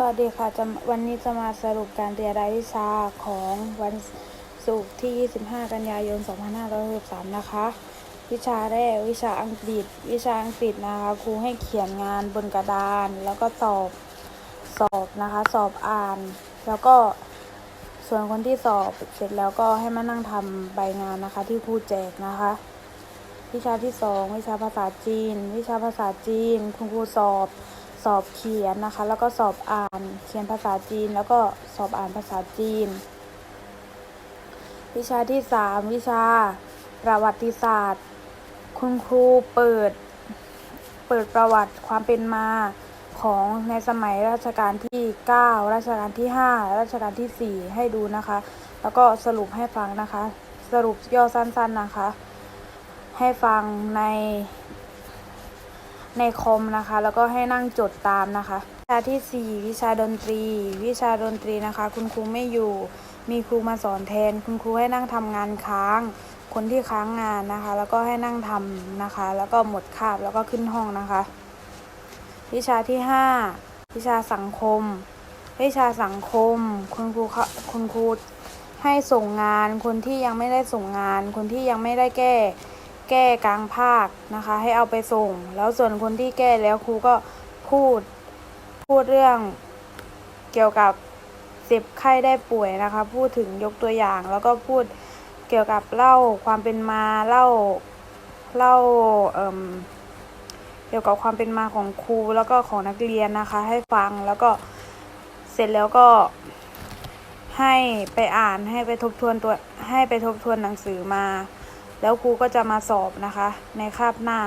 สวัสดีค่ะวันนี้จะมาสรุปการเรียนรายวิชาของวันศุกร์ที่ 25 กันยายน 2563 นะคะ วิชาแรกวิชาอังกฤษ วิชาอังกฤษนะคะครูให้เขียนงานบนกระดาน แล้วก็สอบสอบนะคะ สอบอ่าน แล้วก็ส่วนคนที่สอบเสร็จแล้วก็ให้มานั่งทำใบงานนะคะที่ครูแจกนะคะ วิชาที่สองวิชาภาษาจีน วิชาภาษาจีนคุณครูสอบ สอบเขียนนะคะ แล้วก็สอบอ่านเขียนภาษาจีน แล้วก็สอบอ่านภาษาจีน วิชาที่สามวิชาประวัติศาสตร์ คุณครูเปิด เปิดประวัติความเป็นมาของในสมัยรัชกาลที่ 9 รัชกาลที่ 5 รัชกาลทีสี่4 ให้ดูนะคะ แล้วก็สรุปให้ฟังนะคะ สรุปย่อสั้นๆนะคะ ให้ฟังใน ในคอมนะคะ แล้วก็ให้นั่งจดตามนะคะวิชาที่ 4 วิชาดนตรี วิชาดนตรีนะคะ คุณครูไม่อยู่ มีครูมาสอนแทน คุณครูให้นั่งทำงานค้าง คนที่ค้างงานนะคะ แล้วก็ให้นั่งทำนะคะ แล้วก็หมดคาบแล้วก็ขึ้นห้องนะคะ วิชาที่ 5 วิชาสังคม วิชาสังคม คุณครูคุณครูให้ส่งงาน คนที่ยังไม่ได้ส่งงาน คนที่ยังไม่ได้แก้ แก้กลางภาคนะคะ ให้เอาไปส่ง แล้วส่วนคนที่แก้แล้วครูก็พูดพูดเรื่องเกี่ยวกับเจ็บไข้ได้ป่วยนะคะ พูดถึงยกตัวอย่าง แล้วก็พูดเกี่ยวกับเล่าความเป็นมาเล่าเล่าเอ่มเกี่ยวกับความเป็นมาของครูแล้วก็ของนักเรียนนะคะ ให้ฟังแล้วก็เสร็จแล้วก็ให้ไปอ่านให้ไปทบทวนตัวให้ไปทบทวนหนังสือมา แล้วครูก็จะมาสอบนะคะ ในคาบหน้า